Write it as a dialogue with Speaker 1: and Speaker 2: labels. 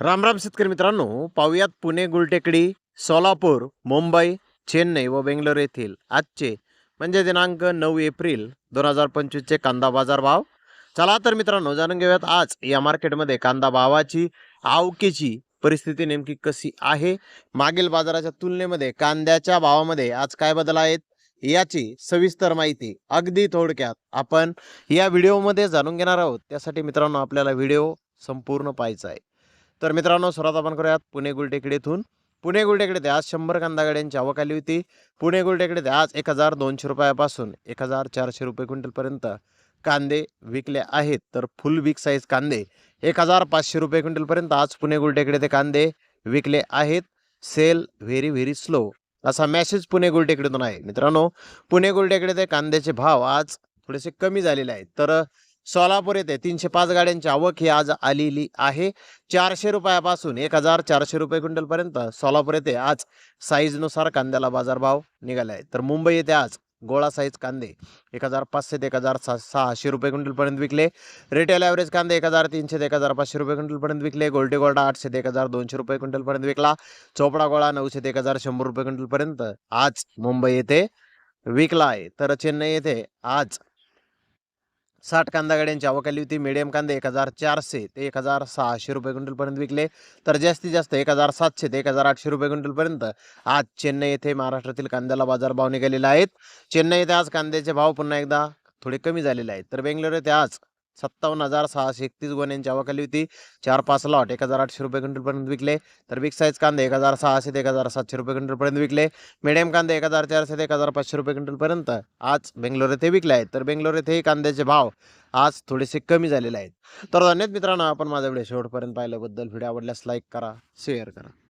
Speaker 1: रामराम शेतकरी मित्रांनो पाहुयात पुणे गुलटेकडी सोलापूर मुंबई चेन्नई व बेंगलोर येथील आजचे म्हणजे दिनांक नऊ एप्रिल दोन हजार पंचवीसचे कांदा बाजार भाव. चला तर मित्रांनो जाणून घेऊयात आज या मार्केटमध्ये कांदा भावाची आवकेची परिस्थिती नेमकी कशी आहे? मागील बाजाराच्या तुलनेमध्ये कांद्याच्या भावामध्ये आज काय बदल आहेत? याची सविस्तर माहिती अगदी थोडक्यात आपण या व्हिडिओमध्ये जाणून घेणार आहोत. त्यासाठी मित्रांनो आपल्याला व्हिडिओ संपूर्ण पाहायचा आहे. तर मित्रांनो सर्वात आपण करूयात पुणे गुलटेकडीतून. पुणे गुलटेकडे ते आज शंभर कांदा गाड्यांची आवक आली होती. पुणे गुलटेकडे ते आज एक हजार दोनशे रुपयापासून एक हजार चारशे रुपये क्विंटलपर्यंत कांदे विकले आहेत. तर फुल विक साईज कांदे एक हजार पाचशे रुपये क्विंटलपर्यंत आज पुणे गुलटेकडे ते कांदे विकले आहेत. सेल व्हेरी व्हेरी स्लो असा मेसेज पुणे गुलटेकडीतून आहे. मित्रांनो पुणे गुलटेकडे ते कांद्याचे भाव आज थोडेसे कमी झालेले आहेत. तर सोलापूर येथे तीनशे पाच गाड्यांची आवक ही आज आलेली आहे. चारशे रुपयापासून एक हजार चारशे रुपये क्विंटलपर्यंत सोलापूर येथे आज साईजनुसार कांद्याला बाजारभाव निघाला आहे तर मुंबई येथे आज गोळा साईज कांदे एक हजार पाचशे ते एक हजार सा सहाशे रुपये क्विंटलपर्यंत विकले. रिटेल ॲव्हरेज कांदे एक हजार तीनशे ते एक हजार पाचशे रुपये क्विंटलपर्यंत विकले. गोल्टी गोल्डा आठशे ते एक हजार दोनशे रुपये क्विंटलपर्यंत विकला. चोपडा गोळा नऊशे ते एक हजार शंभर रुपये क्विंटलपर्यंत आज मुंबई येथे विकला आहे. तर चेन्नई येथे आज साठ कांदा गाड्यांची आवक आली होती. मिडियम कांदे एक हजार चारशे ते एक हजार सहाशे रुपये क्विंटलपर्यंत विकले. तर जास्तीत जास्त एक हजार सातशे ते एक हजार आठशे रुपये क्विंटलपर्यंत आज चेन्नई येथे महाराष्ट्रातील कांद्याला बाजारभाव निघालेला आहेत. चेन्नई येथे आज कांद्याचे भाव पुन्हा एकदा थोडे कमी झालेले आहेत. तर बेंगलोर येथे आज सत्तावन्न हजार सहाशे एकतीस गोण्यांची आवक होती. चार पाच लॉट एक हजार आठशे रुपये क्विंटलपर्यंत विकले. तर बिग साईज कांदे एक हजार सहाशे ते एक हजार सातशे रुपये क्विंटलपर्यंत विकले. मिडियम कांदे एक हजार चारशे ते एक हजार पाचशे रुपये क्विंटलपर्यंत आज बेंगलोर येथे विकले आहेत. तर बेंगलोर येथेही कांद्याचे भाव आज थोडेसे कमी झालेले आहेत. तर धन्यवाद मित्रांनो आपण माझा व्हिडिओ शेवटपर्यंत पाहिल्याबद्दल. व्हिडिओ आवडल्यास लाईक करा शेअर करा.